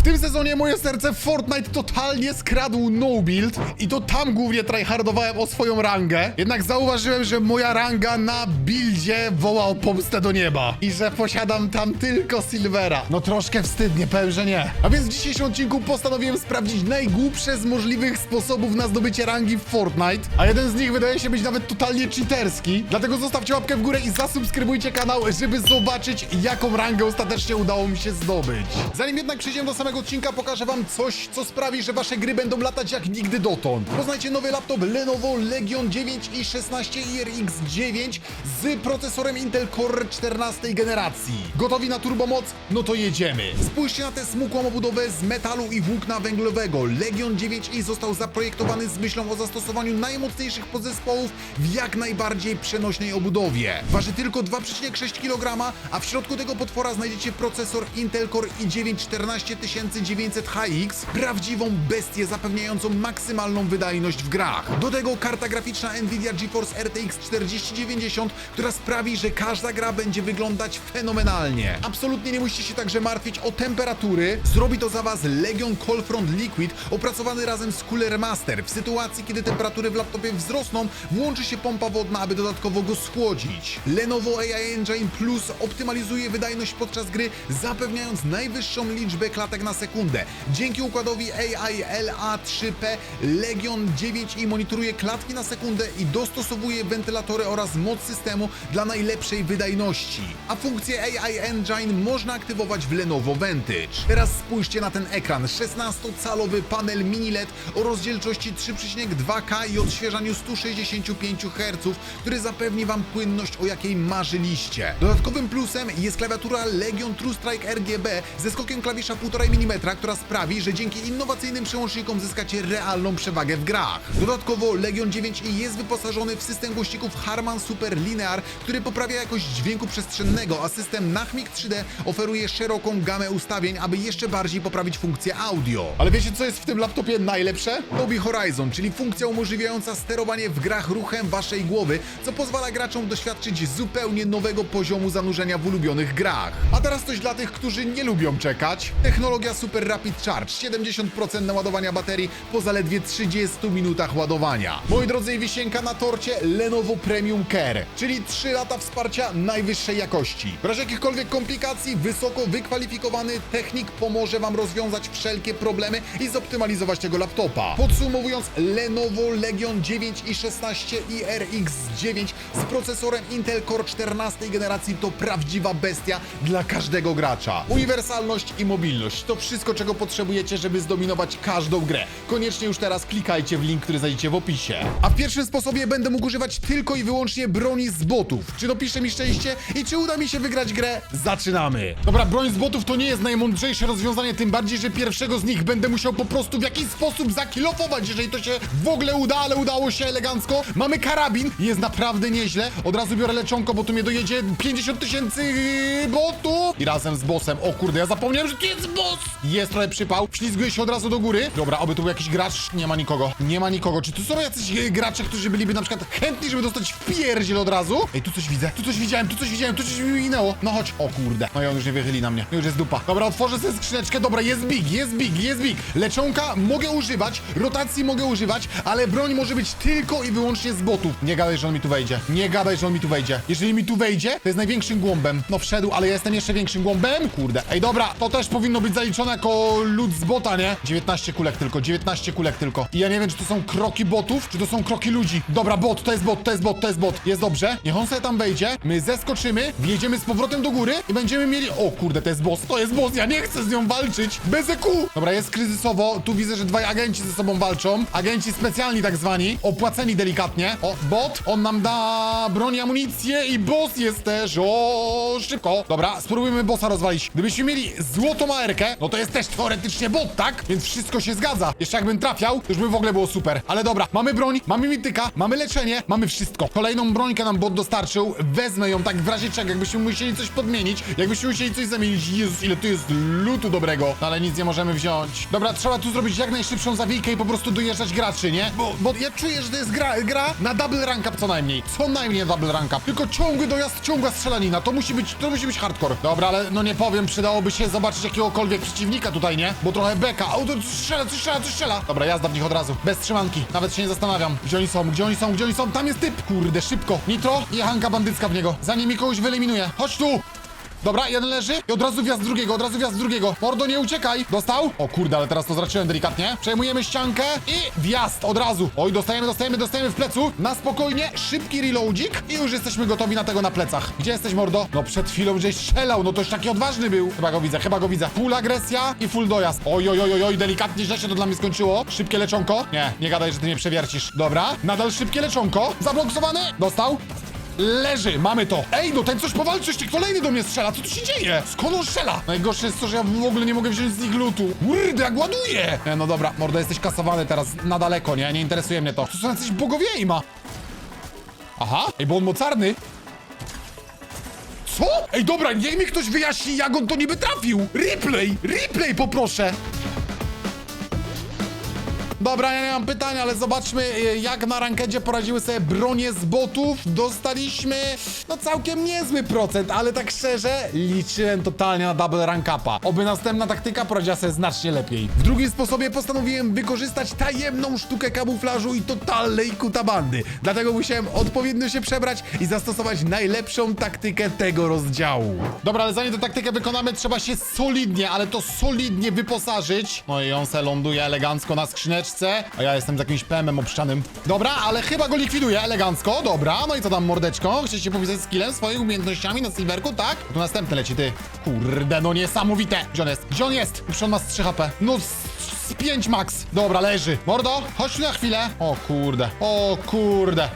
W tym sezonie moje serce Fortnite totalnie skradł no build i to tam głównie tryhardowałem o swoją rangę. Jednak zauważyłem, że moja ranga na buildzie woła o pomstę do nieba i że posiadam tam tylko Silvera. No troszkę wstydnie, powiem, że nie. A więc w dzisiejszym odcinku postanowiłem sprawdzić najgłupsze z możliwych sposobów na zdobycie rangi w Fortnite, a jeden z nich wydaje się być nawet totalnie cheaterski. Dlatego zostawcie łapkę w górę i zasubskrybujcie kanał, żeby zobaczyć jaką rangę ostatecznie udało mi się zdobyć. Zanim jednak przejdziemy do samego odcinka, pokażę wam coś, co sprawi, że wasze gry będą latać jak nigdy dotąd. Poznajcie nowy laptop Lenovo Legion 9 i 16 IRX 9 z procesorem Intel Core 14 generacji. Gotowi na turbomoc? No to jedziemy. Spójrzcie na tę smukłą obudowę z metalu i włókna węglowego. Legion 9i został zaprojektowany z myślą o zastosowaniu najmocniejszych podzespołów w jak najbardziej przenośnej obudowie. Waży tylko 2,6 kg, a w środku tego potwora znajdziecie procesor Intel Core i9 14900 HX, prawdziwą bestię zapewniającą maksymalną wydajność w grach. Do tego karta graficzna Nvidia GeForce RTX 4090, która sprawi, że każda gra będzie wyglądać fenomenalnie. Absolutnie nie musicie się także martwić o temperatury. Zrobi to za was Legion Coldfront Liquid, opracowany razem z Cooler Master. W sytuacji, kiedy temperatury w laptopie wzrosną, włączy się pompa wodna, aby dodatkowo go schłodzić. Lenovo AI Engine Plus optymalizuje wydajność podczas gry, zapewniając najwyższą liczbę klatek na sekundę. Dzięki układowi AI LA3P Legion 9i monitoruje klatki na sekundę i dostosowuje wentylatory oraz moc systemu dla najlepszej wydajności. A funkcję AI Engine można aktywować w Lenovo Vantage. Teraz spójrzcie na ten ekran. 16-calowy panel mini LED o rozdzielczości 3,2K i odświeżaniu 165 Hz, który zapewni Wam płynność, o jakiej marzyliście. Dodatkowym plusem jest klawiatura Legion True Strike RGB ze skokiem klawisza 1,5 mm, która sprawi, że dzięki innowacyjnym przełącznikom zyskacie realną przewagę w grach. Dodatkowo Legion 9i jest wyposażony w system głośników Harman Super Linear, który poprawia jakość dźwięku przestrzennego, a system Nachmik 3D oferuje szeroką gamę ustawień, aby jeszcze bardziej poprawić funkcję audio. Ale wiecie co jest w tym laptopie najlepsze? Dolby Horizon, czyli funkcja umożliwiająca sterowanie w grach ruchem waszej głowy, co pozwala graczom doświadczyć zupełnie nowego poziomu zanurzenia w ulubionych grach. A teraz coś dla tych, którzy nie lubią czekać. Technologia Super Rapid Charge, 70% naładowania baterii po zaledwie 30 minutach ładowania. Moi drodzy, wisienka na torcie Lenovo Premium Care, czyli 3 lata wsparcia najwyższej jakości. W razie jakichkolwiek komplikacji, wysoko wykwalifikowany technik pomoże Wam rozwiązać wszelkie problemy i zoptymalizować tego laptopa. Podsumowując, Lenovo Legion 9 i 16 i RX 9 z procesorem Intel Core 14 generacji to prawdziwa bestia dla każdego gracza. Uniwersalność i mobilność to wszystko, czego potrzebujecie, żeby zdominować każdą grę. Koniecznie już teraz klikajcie w link, który znajdziecie w opisie. A w pierwszym sposobie będę mógł używać tylko i wyłącznie broni z botów. Czy dopisze mi szczęście i czy uda mi się wygrać grę? Zaczynamy! Dobra, broń z botów to nie jest najmądrzejsze rozwiązanie, tym bardziej, że pierwszego z nich będę musiał po prostu w jakiś sposób zakilofować, jeżeli to się w ogóle uda, ale udało się elegancko. Mamy karabin, jest naprawdę nieźle. Od razu biorę leczonko, bo tu mnie dojedzie 50 tysięcy botów. I razem z bossem. O kurde, ja zapomniałem, że tu jest boss! Jest trochę przypał. Ślizguję się od razu do góry. Dobra, oby tu był jakiś gracz. Nie ma nikogo. Nie ma nikogo. Czy tu są jacyś e, gracze, którzy byliby na przykład chętni, żeby dostać w pierdziel od razu? Ej, tu coś widzę. Tu coś widziałem, tu coś widziałem, tu coś mi minęło. No chodź. O kurde. No i on już nie wychyli na mnie. Już jest dupa. Dobra, otworzę sobie skrzyneczkę. Dobra, jest big, jest big, jest big. Leczonka mogę używać, rotacji mogę używać, ale broń może być tylko i wyłącznie z botów. Nie gadaj, że on mi tu wejdzie. Nie gadaj, że on mi tu wejdzie. Jeżeli mi tu wejdzie, to jest największym głąbem. No wszedł, ale ja jestem jeszcze większym głąbem. Kurde. Ej, dobra, to też powinno być zaliczone jako lud z bota, nie? 19 kulek tylko, 19 kulek tylko. I ja nie wiem, czy to są kroki botów, czy to są kroki ludzi. Dobra, bot, to jest bot, to jest bot, to jest bot. Jest dobrze. Niech on sobie tam wejdzie. My zeskoczymy, wjedziemy z powrotem do góry i będziemy mieli... O kurde, to jest boss, to jest boss, ja nie chcę z nią walczyć. Bez. Dobra, jest kryzysowo. Tu widzę, że dwaj agenci ze sobą walczą. Agenci specjalni tak zwani, opłaceni delikatnie. O, bot, on nam da broń amunicję i boss jest też. O, szybko. Dobra, spróbujmy bossa rozwalić. Gdybyśmy mieli złotą AR-kę, no to jest też teoretycznie bot, tak? Więc wszystko się zgadza. Jeszcze jakbym trafiał, to już by w ogóle było super. Ale dobra, mamy broń, mamy mityka, mamy leczenie, mamy wszystko. Kolejną brońkę nam bot dostarczył. Wezmę ją tak w razie czego, jakbyśmy musieli coś podmienić, jakbyśmy musieli coś zamienić. Jezus, ile tu jest lutu dobrego. No, ale nic nie możemy wziąć. Dobra, trzeba tu zrobić jak najszybszą zawijkę i po prostu dojeżdżać graczy, nie? Bo, bo ja czuję, że to jest gra, gra na double rank up co najmniej. Co najmniej na double rank up. Tylko ciągły dojazd, ciągła strzelanina. To musi być, to musi być hardcore. Dobra, ale no nie powiem, przydałoby się zobaczyć jakiegokolwiek przeciwnika tutaj, nie? Bo trochę beka. O, to strzela, coś strzela, coś strzela. Dobra, jazda w nich od razu. Bez trzymanki. Nawet się nie zastanawiam. Gdzie oni są, gdzie oni są, gdzie oni są? Tam jest typ. Kurde, szybko. Nitro i Hanka bandycka w niego. Zanim mi kogoś wyeliminuje. Chodź tu. Dobra, jeden leży i od razu wjazd drugiego, od razu wjazd drugiego. Mordo, nie uciekaj. Dostał? O kurde, ale teraz to zraczyłem delikatnie. Przejmujemy ściankę i wjazd od razu. Oj, dostajemy, dostajemy, dostajemy w plecu. Na spokojnie, szybki reloadzik i już jesteśmy gotowi na tego na plecach. Gdzie jesteś, mordo? No przed chwilą żeś strzelał, no to już taki odważny był. Chyba go widzę, chyba go widzę. Full agresja i full dojazd. Oj, oj, oj, oj, delikatnie źle się to dla mnie skończyło. Szybkie leczonko. Nie, nie gadaj, że ty mnie przewiercisz. Dobra, nadal szybkie leczonko. Zabloksowany. Dostał. Leży, mamy to. Ej, no ten coś powalczy, jeszcze kolejny do mnie strzela. Co tu się dzieje? Skąd on strzela? Najgorsze jest to, że ja w ogóle nie mogę wziąć z nich lutu. Kurde, jak ładuje! Nie, no dobra, mordo, jesteś kasowany teraz na daleko, nie? Nie interesuje mnie to. To są jacyś bogowie ima. Aha, ej, bo on mocarny. Co? Ej, dobra, niech mi ktoś wyjaśni, jak on to niby trafił. Replay, replay poproszę. Dobra, ja nie mam pytania, ale zobaczmy, e, jak na rankedzie poradziły sobie bronie z botów. Dostaliśmy, no całkiem niezły procent, ale tak szczerze, liczyłem totalnie na double rank upa. Oby następna taktyka poradziła sobie znacznie lepiej. W drugim sposobie postanowiłem wykorzystać tajemną sztukę kamuflażu i totalnej kutabandy. Dlatego musiałem odpowiednio się przebrać i zastosować najlepszą taktykę tego rozdziału. Dobra, ale zanim tę taktykę wykonamy, trzeba się solidnie, ale to solidnie wyposażyć. No i on se ląduje elegancko na skrzyneczce, a ja jestem z jakimś PM-em obszczanym. Dobra, ale chyba go likwiduję elegancko, dobra. No i co tam, mordeczko? Chcesz się popisać skillem, swoimi umiejętnościami na silverku, tak? Tu następny leci, ty. Kurde, no niesamowite. Gdzie on jest? Gdzie on jest? Już on ma z 3 HP. No z 5 max. Dobra, leży. Mordo, chodź tu na chwilę. O kurde, o kurde.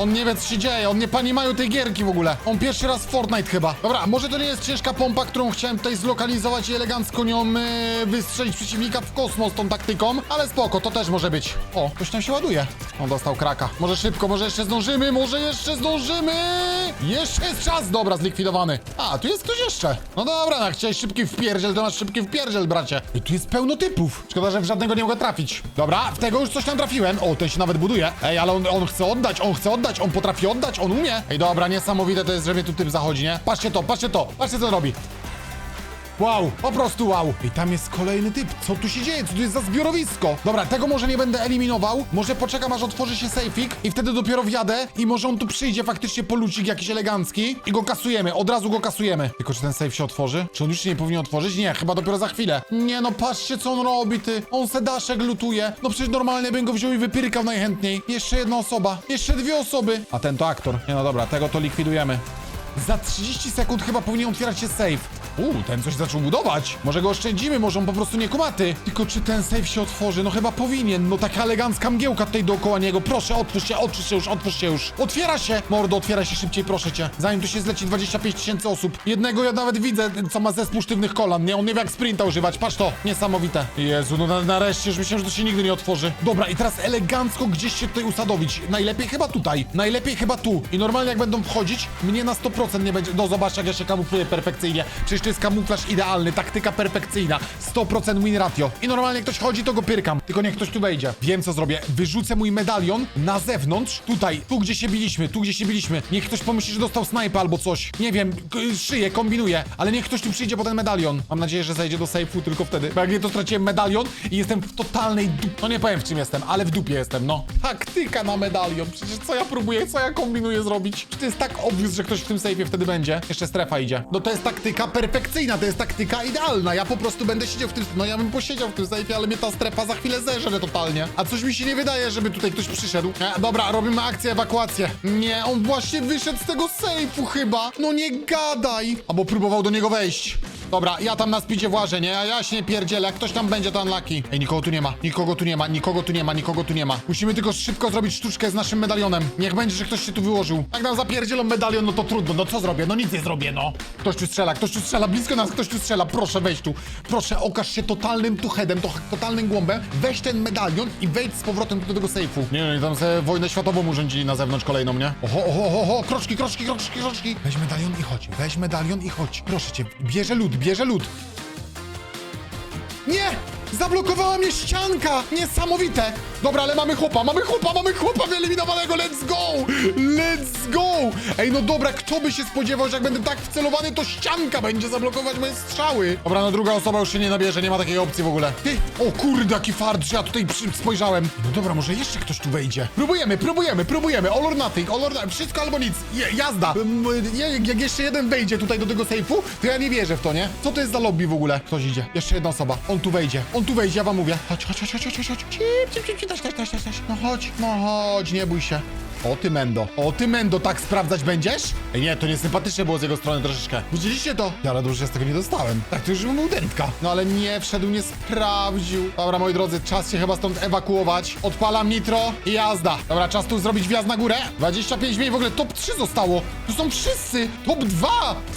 On nie wie, co się dzieje, on nie pani mają tej gierki w ogóle. On pierwszy raz w Fortnite chyba. Dobra, może to nie jest ciężka pompa, którą chciałem tutaj zlokalizować i elegancko nią yy, wystrzelić przeciwnika w kosmos tą taktyką, ale spoko, to też może być. O, ktoś tam się ładuje. On dostał kraka. Może szybko, może jeszcze zdążymy, może jeszcze zdążymy! Jeszcze jest czas! Dobra, zlikwidowany. A, tu jest ktoś jeszcze. No dobra, jak chciałeś szybki wpierdziel, to masz szybki wpierdziel, bracie. I tu jest pełno typów. Szkoda, że w żadnego nie mogę trafić. Dobra, w tego już coś tam trafiłem. O, ten się nawet buduje. Ej, ale on, on chce oddać, on chce oddać, on potrafi oddać, on umie. Ej, dobra, niesamowite to jest, że mnie tu typ zachodzi, nie? Patrzcie to, patrzcie to, patrzcie co robi. Wow, po prostu wow. I tam jest kolejny typ. Co tu się dzieje? Co tu jest za zbiorowisko? Dobra, tego może nie będę eliminował. Może poczekam, aż otworzy się sejfik i wtedy dopiero wjadę i może on tu przyjdzie faktycznie po lucik jakiś elegancki i go kasujemy. Od razu go kasujemy. Tylko czy ten sejf się otworzy? Czy on już się nie powinien otworzyć? Nie, chyba dopiero za chwilę. Nie no, patrzcie co on robi, ty. On se daszek lutuje. No przecież normalnie bym go wziął i wypyrkał najchętniej. Jeszcze jedna osoba. Jeszcze dwie osoby. A ten to aktor. Nie no dobra, tego to likwidujemy. Za 30 sekund chyba powinien otwierać się safe. Uuu, ten coś zaczął budować. Może go oszczędzimy, może on po prostu nie kumaty. Tylko czy ten safe się otworzy? No chyba powinien. No taka elegancka mgiełka tutaj dookoła niego. Proszę, otwórz się, otwórz się już, otwórz się już. Otwiera się! Mordo, otwiera się szybciej, proszę cię. Zanim tu się zleci 25 tysięcy osób. Jednego ja nawet widzę, co ma zespół sztywnych kolan, nie? On nie wie jak sprinta używać. Patrz to, niesamowite. Jezu, no na, nareszcie, już myślałem, że to się nigdy nie otworzy. Dobra, i teraz elegancko gdzieś się tutaj usadowić. Najlepiej chyba tutaj. Najlepiej chyba tu. I normalnie jak będą wchodzić, mnie na 100% nie będzie... No zobacz, jak ja się kamufluję perfekcyjnie. Przecież to jest kamuflaż idealny, taktyka perfekcyjna. 100% win ratio. I normalnie jak ktoś chodzi, to go pyrkam. Tylko niech ktoś tu wejdzie. Wiem, co zrobię. Wyrzucę mój medalion na zewnątrz. Tutaj, tu gdzie się biliśmy, tu gdzie się biliśmy. Niech ktoś pomyśli, że dostał snajpa albo coś. Nie wiem, szyję, kombinuję. Ale niech ktoś tu przyjdzie po ten medalion. Mam nadzieję, że zejdzie do sejfu tylko wtedy. Bo jak nie, to straciłem medalion i jestem w totalnej. No nie powiem, w czym jestem, ale w dupie jestem, no. Taktyka na medalion. Przecież co ja próbuję, co ja kombinuję zrobić? Czy to jest tak obvious, że ktoś w tym sejfie wtedy będzie? Jeszcze strefa idzie. No to jest taktyka perfekcyjna, to jest taktyka idealna. Ja po prostu będę siedział w tym... No ja bym posiedział w tym sejfie, ale mnie ta strefa za chwilę zeżre totalnie. A coś mi się nie wydaje, żeby tutaj ktoś przyszedł. E, dobra, robimy akcję, ewakuację. Nie, on właśnie wyszedł z tego sejfu chyba. No nie gadaj. Albo próbował do niego wejść. Dobra, ja tam na spidzie włażę, nie? Ja się nie pierdzielę, jak ktoś tam będzie, to unlucky. Ej, nikogo tu nie ma, nikogo tu nie ma, nikogo tu nie ma, nikogo tu nie ma. Musimy tylko szybko zrobić sztuczkę z naszym medalionem. Niech będzie, że ktoś się tu wyłożył. Jak nam zapierdzielą medalion, no to trudno, no co zrobię? No nic nie zrobię, no. Ktoś tu strzela, ktoś tu strzela, blisko nas ktoś tu strzela, proszę wejdź tu. Proszę, okaż się totalnym tuchedem, to, totalnym głąbem, weź ten medalion i wejdź z powrotem do tego sejfu. Nie, no i tam sobie wojnę światową urządzili na zewnątrz kolejną, nie? Oho, oho, oho, oho, kroczki, kroczki, kroczki, kroczki. Weź medalion i chodź, weź medalion i chodź. Proszę cię, bierze bierze lód. Nie! Zablokowała mnie ścianka! Niesamowite! Dobra, ale mamy chłopa, mamy chłopa, mamy chłopa wyeliminowanego, let's go! Let's go! Ej, no dobra, kto by się spodziewał, że jak będę tak wcelowany, to ścianka będzie zablokować moje strzały. Dobra, no druga osoba już się nie nabierze, nie ma takiej opcji w ogóle. Ty, o kurde, jaki fart, że ja tutaj spojrzałem. No dobra, może jeszcze ktoś tu wejdzie. Próbujemy, próbujemy, próbujemy, all or nothing, all or nothing, wszystko albo nic, Je, jazda. Jak jak jeszcze jeden wejdzie tutaj do tego sejfu, to ja nie wierzę w to, nie? Co to jest za lobby w ogóle? Ktoś idzie, jeszcze jedna osoba, on tu wejdzie, on tu wejdzie, ja wam mówię. Chodź, chodź, chodź, chodź, chodź, chodź. Cip, cip, cip, cip, taś, taś, taś, taś. No chodź, no chodź, nie bój się. O ty Mendo, o ty Mendo, tak sprawdzać będziesz? Ej, nie, to niesympatyczne było z jego strony troszeczkę. Widzieliście to? Ja ale dobrze, że z tego nie dostałem. Tak, to już bym był. No ale nie wszedł, nie sprawdził. Dobra, moi drodzy, czas się chyba stąd ewakuować. Odpalam nitro i jazda. Dobra, czas tu zrobić wjazd na górę. 25 miejsc, w ogóle top 3 zostało. Tu są wszyscy. Top 2.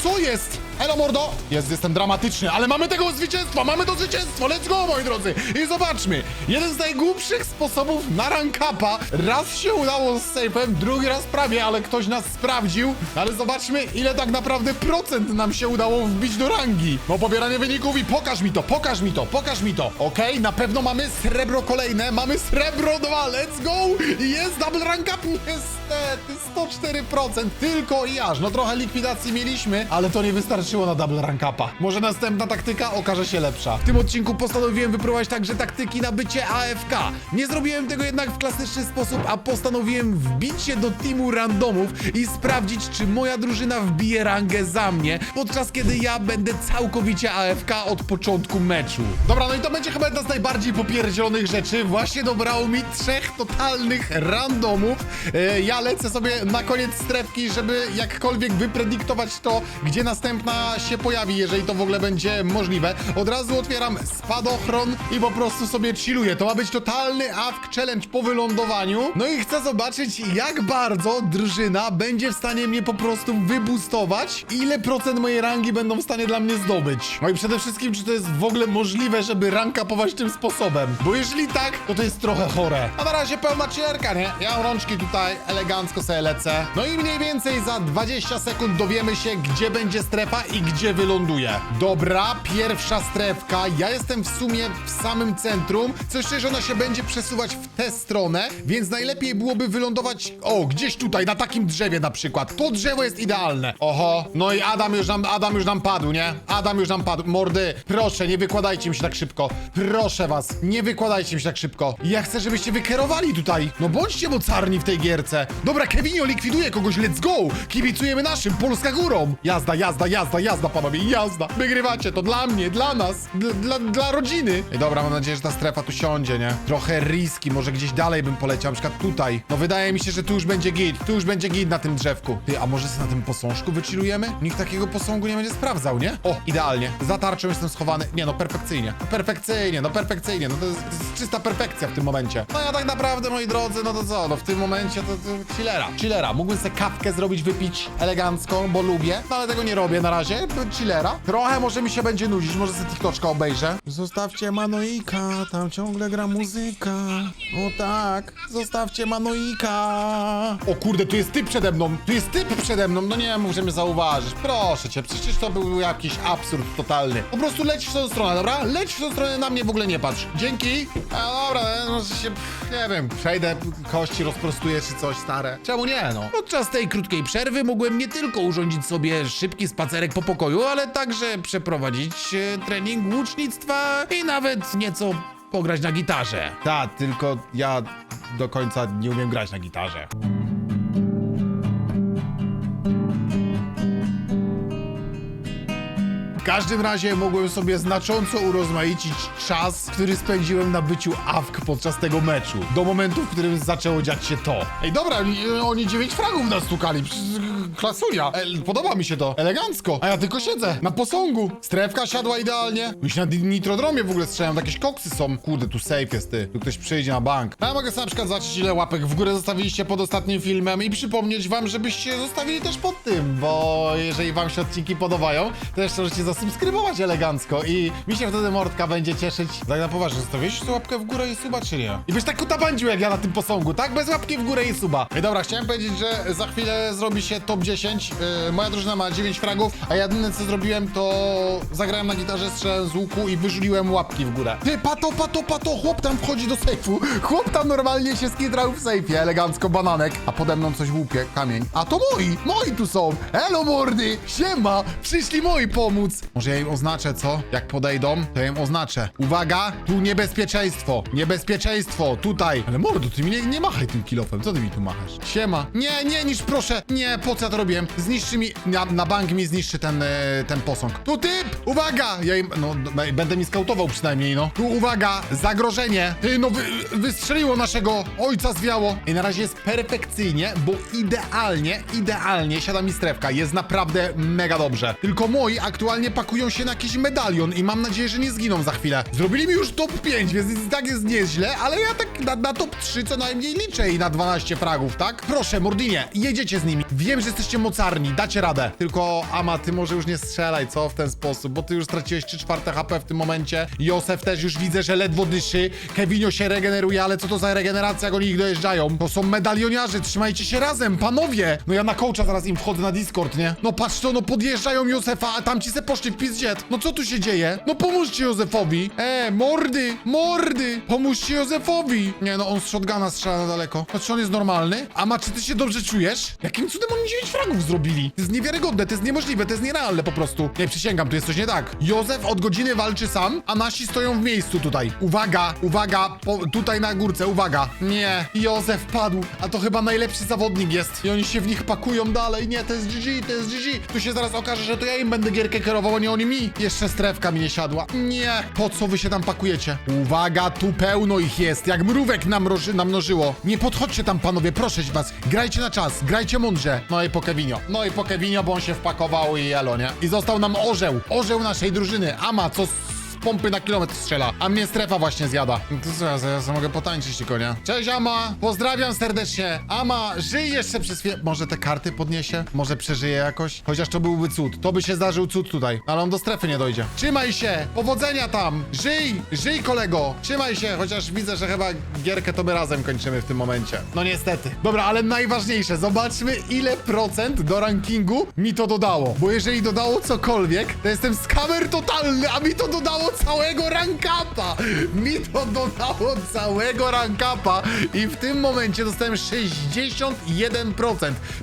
Co jest? Elo mordo! Jest, jestem dramatyczny, ale mamy tego zwycięstwa, mamy to zwycięstwo, let's go moi drodzy! I zobaczmy, jeden z najgłupszych sposobów na rank upa. Raz się udało z safe'em, drugi raz prawie, ale ktoś nas sprawdził. Ale zobaczmy, ile tak naprawdę procent nam się udało wbić do rangi. No pobieranie wyników i pokaż mi to, pokaż mi to, pokaż mi to. Okej, na pewno mamy srebro kolejne, mamy srebro 2, let's go! Jest double rank up, niestety, 104%, tylko i aż. No trochę likwidacji mieliśmy, ale to nie wystarczyło na double rank upa. Może następna taktyka okaże się lepsza. W tym odcinku postanowiłem wypróbować także taktyki na bycie AFK. Nie zrobiłem tego jednak w klasyczny sposób, a postanowiłem wbić się do teamu randomów i sprawdzić, czy moja drużyna wbije rangę za mnie, podczas kiedy ja będę całkowicie AFK od początku meczu. Dobra, no i to będzie chyba jedna z najbardziej popierdzielonych rzeczy. Właśnie dobrało mi trzech totalnych randomów. E, ja lecę sobie na koniec strefki, żeby jakkolwiek wypredyktować to, gdzie następna się pojawi, jeżeli to w ogóle będzie możliwe. Od razu otwieram spadochron i po prostu sobie chilluję. To ma być totalny AFK challenge po wylądowaniu. No i chcę zobaczyć, jak bardzo drużyna będzie w stanie mnie po prostu wyboostować, ile procent mojej rangi będą w stanie dla mnie zdobyć. No i przede wszystkim, czy to jest w ogóle możliwe, żeby ranka pować tym sposobem. Bo jeżeli tak, to to jest trochę chore. A na razie pełna chillerka, nie? Ja mam rączki tutaj, elegancko sobie lecę. No i mniej więcej za 20 sekund dowiemy się, gdzie będzie strefa i gdzie wyląduje. Dobra, pierwsza strefka. Ja jestem w sumie w samym centrum. Co jeszcze, że ona się będzie przesuwać w tę stronę, więc najlepiej byłoby wylądować, o, gdzieś tutaj, na takim drzewie na przykład. To drzewo jest idealne. Oho, no i Adam już nam, Adam już nam padł, nie? Adam już nam padł. Mordy, proszę, nie wykładajcie mi się tak szybko. Proszę was, nie wykładajcie mi się tak szybko. Ja chcę, żebyście wykierowali tutaj. No bądźcie mocarni w tej gierce. Dobra, Kevinio likwiduje kogoś, let's go! Kibicujemy naszym, Polska górą! Jazda, jazda, jazda, jazda, panowie, jazda! Wygrywacie, to dla mnie, dla nas, dla, dla, rodziny. Ej, dobra, mam nadzieję, że ta strefa tu siądzie, nie? Trochę riski, może gdzieś dalej bym poleciał, na przykład tutaj. No wydaje mi się, że tu już będzie git, tu już będzie git na tym drzewku. Ty, a może sobie na tym posążku wychillujemy? Nikt takiego posągu nie będzie sprawdzał, nie? O, idealnie. Za tarczą jestem schowany. Nie, no perfekcyjnie. No, perfekcyjnie, no perfekcyjnie. No to jest, to jest czysta perfekcja w tym momencie. No ja tak naprawdę, moi drodzy, no to co? No w tym momencie to, to chillera. Chillera. Mógłbym sobie kawkę zrobić, wypić elegancką, bo lubię. No ale tego nie robię na razie. Chillera. Trochę może mi się będzie nudzić, może sobie TikToczka obejrzę. Zostawcie Manoika, tam ciągle gra muzyka. O tak, zostawcie Manoika. O kurde, tu jest typ przede mną. Tu jest typ przede mną. No nie możemy zauważyć. Proszę cię, przecież to był jakiś absurd totalny. Po prostu leć w tą stronę, dobra? Leć w tą stronę, na mnie w ogóle nie patrz. Dzięki. A dobra, może się, pff, nie wiem, przejdę, kości rozprostuję czy coś stare. Czemu nie, no? Podczas tej krótkiej przerwy mogłem nie tylko urządzić sobie szybki spacerek po pokoju, ale także przeprowadzić e, trening łucznictwa i nawet nieco pograć na gitarze. Tak, tylko ja do końca nie umiem grać na gitarze. W każdym razie mogłem sobie znacząco urozmaicić czas, który spędziłem na byciu AFK podczas tego meczu. Do momentu, w którym zaczęło dziać się to. Ej, dobra, oni- oni 9 fragów nastukali. Przecież, Klasunia. E, podoba mi się to. Elegancko. A ja tylko siedzę. Na posągu. Strefka siadła idealnie. Już na nitrodromie w ogóle strzelają. Jakieś koksy są. Kurde, tu safe jest ty. Tu ktoś przyjdzie na bank. A ja mogę sobie na przykład zobaczyć ile łapek w górę zostawiliście pod ostatnim filmem i przypomnieć wam, żebyście zostawili też pod tym, bo jeżeli wam się odcinki podobają, to też możecie zostawić zasubskrybować elegancko i mi się wtedy mordka będzie cieszyć. Tak na poważnie, zostawiłeś tu łapkę w górę i suba, czy nie? I byś tak kutabańdził jak ja na tym posągu, tak? Bez łapki w górę i suba. I dobra, chciałem powiedzieć, że za chwilę zrobi się top 10. Yy, moja drużyna ma 9 fragów, a jedyne co zrobiłem to zagrałem na gitarze, strzelałem z łuku i wyżuliłem łapki w górę. Ty, pato, pato, pato, chłop tam wchodzi do sejfu. Chłop tam normalnie się skitrał w sejfie, elegancko bananek, a pode mną coś łupie, kamień. A to moi, moi tu są. Elo mordy, siema, przyszli moi pomóc. Może ja im oznaczę, co? Jak podejdą, to ja im oznaczę. Uwaga, tu niebezpieczeństwo, niebezpieczeństwo, tutaj. Ale mordo, ty mi nie, nie machaj tym kilofem, co ty mi tu machasz? Siema. Nie, nie, niż proszę, nie, po co ja to robiłem? Zniszczy mi, na, na bank mi zniszczy ten, e, ten posąg. Tu typ, uwaga, ja im, no, no, będę mi skautował przynajmniej, no. Tu uwaga, zagrożenie. Ty, no, wy, wystrzeliło naszego ojca zwiało. I na razie jest perfekcyjnie, bo idealnie, idealnie siada mi strefka. Jest naprawdę mega dobrze. Tylko moi aktualnie pakują się na jakiś medalion i mam nadzieję, że nie zginą za chwilę. Zrobili mi już top 5, więc i tak jest nieźle, ale ja tak na, na top 3 co najmniej liczę i na 12 fragów, tak? Proszę, Mordinie, jedziecie z nimi. Wiem, że jesteście mocarni, dacie radę. Tylko, Ama, ty może już nie strzelaj, co? W ten sposób, bo ty już straciłeś 3 czwarte HP w tym momencie. Josef też już widzę, że ledwo dyszy. Kevinio się regeneruje, ale co to za regeneracja, jak oni ich dojeżdżają? To są medalioniarze, trzymajcie się razem, panowie! No ja na coacha zaraz im wchodzę na Discord, nie? No patrz to, no podjeżdżają Józefa, a tamci se poszli w pizdziet. No co tu się dzieje? No pomóżcie Józefowi. E, mordy, mordy, pomóżcie Józefowi. Nie no, on z shotguna strzela na daleko. Patrz, czy on jest normalny? Ama, czy ty się dobrze czujesz? Jakim cudem oni 9 fragów zrobili? To jest niewiarygodne, to jest niemożliwe, to jest nierealne po prostu. Nie, przysięgam, tu jest coś nie tak. Józef od godziny walczy sam, a nasi stoją w miejscu tutaj. Uwaga, uwaga, po, tutaj na górce, uwaga. Nie, Józef padł, a to chyba najlepszy zawodnik jest. I oni się w nich pakują dalej. Nie, to jest GG, to jest GG. Tu się zaraz okaże, że to ja im będę gierkę kierował, nie oni mi. Jeszcze strefka mi nie siadła. Nie, po co wy się tam pakujecie? Uwaga, tu pełno ich jest, jak mrówek namroży, namnożyło. Nie podchodźcie tam, panowie, proszę was. Grajcie na czas, grajcie mądrze. No i po Kevinio. No i po Kevinio, bo on się wpakował i elo, nie? I został nam orzeł. Orzeł naszej drużyny. Ama, co pompy na kilometr strzela, a mnie strefa właśnie zjada. No To co, ja sobie, ja mogę potańczyć tylko, nie? Cześć, Ama! Pozdrawiam serdecznie! Ama, żyj jeszcze przez chwilę. Może te karty podniesie? Może przeżyje jakoś? Chociaż to byłby cud. To by się zdarzył cud tutaj. Ale on do strefy nie dojdzie. Trzymaj się! Powodzenia tam! Żyj! Żyj, kolego! Trzymaj się! Chociaż widzę, że chyba gierkę to my razem kończymy w tym momencie. No niestety. Dobra, ale najważniejsze. Zobaczmy, ile procent do rankingu mi to dodało. Bo jeżeli dodało cokolwiek, to jestem skamer totalny, a mi to dodało całego rankapa! Mi to dodało całego rankapa i w tym momencie dostałem 61%.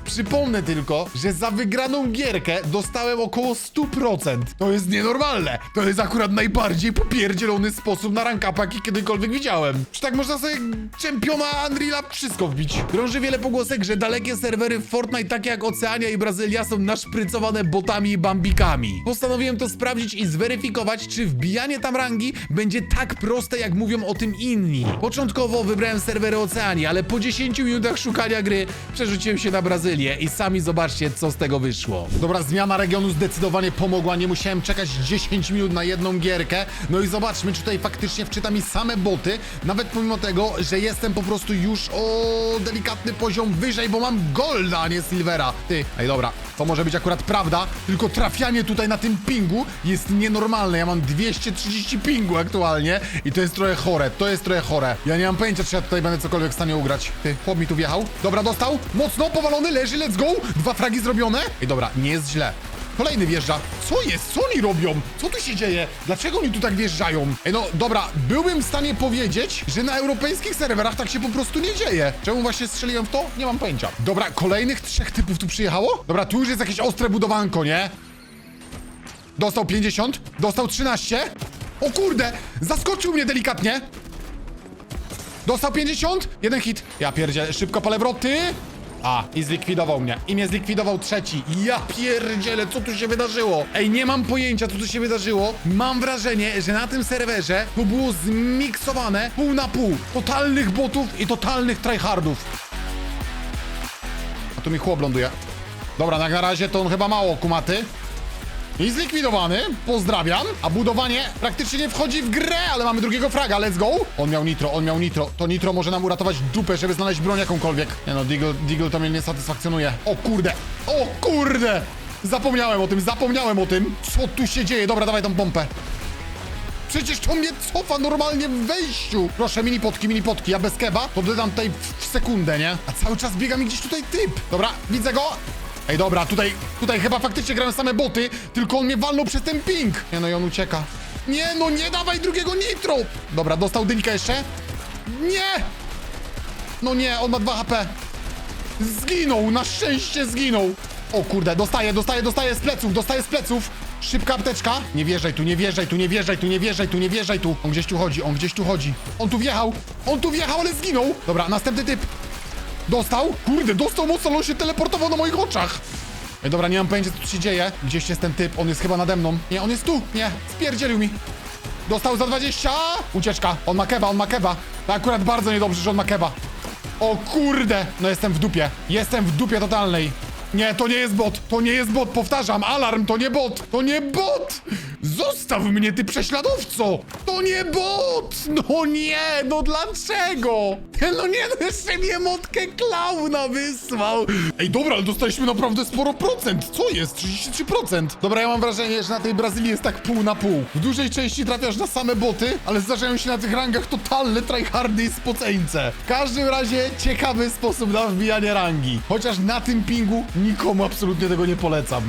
Przypomnę tylko, że za wygraną gierkę dostałem około 100%. To jest nienormalne. To jest akurat najbardziej popierdzielony sposób na rankapa, jaki kiedykolwiek widziałem. Czy tak można sobie czempiona Unreala wszystko wbić? Krąży wiele pogłosek, że dalekie serwery w Fortnite, takie jak Oceania i Brazylia, są naszprycowane botami i bambikami. Postanowiłem to sprawdzić i zweryfikować, czy wbijanie tam rangi będzie tak proste, jak mówią o tym inni. Początkowo wybrałem serwery Oceanii, ale po 10 minutach szukania gry przerzuciłem się na Brazylię i sami zobaczcie, co z tego wyszło. Dobra, zmiana regionu zdecydowanie pomogła, nie musiałem czekać 10 minut na jedną gierkę. No i zobaczmy, czy tutaj faktycznie wczyta mi same boty, nawet pomimo tego, że jestem po prostu już o delikatny poziom wyżej, bo mam golda, a nie silvera. Ty, ej dobra, to może być akurat prawda, tylko trafianie tutaj na tym pingu jest nienormalne. Ja mam 230 pingu aktualnie i to jest trochę chore, to jest trochę chore. Ja nie mam pojęcia, czy ja tutaj będę cokolwiek w stanie ugrać. Ty, chłop mi tu wjechał. Dobra, dostał. Mocno, powalony, leży, let's go. Dwa fragi zrobione. Ej, dobra, nie jest źle. Kolejny wjeżdża. Co jest? Co oni robią? Co tu się dzieje? Dlaczego oni tu tak wjeżdżają? Ej, no dobra, byłbym w stanie powiedzieć, że na europejskich serwerach tak się po prostu nie dzieje. Czemu właśnie strzeliłem w to? Nie mam pojęcia. Dobra, kolejnych trzech typów tu przyjechało? Dobra, tu już jest jakieś ostre budowanko, nie? Dostał 50, dostał 13. O kurde, zaskoczył mnie delikatnie. Dostał 50, jeden hit. Ja pierdzielę, szybko palewroty. A, i zlikwidował mnie. I mnie zlikwidował trzeci. Ja pierdzielę, co tu się wydarzyło? Ej, nie mam pojęcia, co tu się wydarzyło. Mam wrażenie, że na tym serwerze to było zmiksowane pół na pół. Totalnych botów i totalnych tryhardów. A tu mi chłop ląduje. Dobra, na razie to on chyba mało kumaty. I zlikwidowany, pozdrawiam. A budowanie praktycznie nie wchodzi w grę, ale mamy drugiego fraga, let's go. On miał nitro, on miał nitro. To nitro może nam uratować dupę, żeby znaleźć broń jakąkolwiek. Nie no, Deagle, Deagle to mnie nie satysfakcjonuje. O kurde, o kurde. Zapomniałem o tym, zapomniałem o tym. Co tu się dzieje? Dobra, dawaj tą pompę. Przecież to mnie cofa normalnie w wejściu. Proszę, mini potki, mini potki. Ja bez keba to dodam tutaj w, sekundę, nie? A cały czas biega mi gdzieś tutaj typ. Dobra, widzę go. Ej, dobra, tutaj, tutaj chyba faktycznie grają same boty, tylko on mnie walnął przez ten ping. Nie no i on ucieka. Nie no, nie dawaj drugiego nitro. Dobra, dostał dynkę jeszcze. Nie! No nie, on ma 2 HP. Zginął, na szczęście zginął. O kurde, dostaje, dostaje, dostaje z pleców, dostaje z pleców. Szybka apteczka. Nie wjeżdżaj tu, nie wjeżdżaj tu, nie wjeżdżaj tu, nie wjeżdżaj tu, nie wjeżdżaj tu. On gdzieś tu chodzi, on gdzieś tu chodzi. On tu wjechał, on tu wjechał, ale zginął. Dobra, następny typ. Dostał? Kurde, dostał mocno, on się teleportował na moich oczach. Dobra, nie mam pojęcia, co tu się dzieje. Gdzieś jest ten typ, on jest chyba nade mną. Nie, on jest tu, nie, spierdzielił mi. Dostał za 20. Ucieczka. On ma keba, on ma keba. To akurat bardzo niedobrze, że on ma keba. O kurde! No jestem w dupie. Jestem w dupie totalnej. Nie, to nie jest bot. To nie jest bot. Powtarzam, alarm, to nie bot. To nie bot! Zostaw mnie, ty prześladowco! To nie bot! No nie, no dlaczego? No nie, no jeszcze mi emotkę klauna wysłał. Ej, dobra, ale dostaliśmy naprawdę sporo procent. Co jest? 33%. Dobra, ja mam wrażenie, że na tej Brazylii jest tak pół na pół. W dużej części trafiasz na same boty, ale zdarzają się na tych rangach totalne tryhardy i spoceńce. W każdym razie ciekawy sposób na wbijanie rangi. Chociaż na tym pingu nikomu absolutnie tego nie polecam.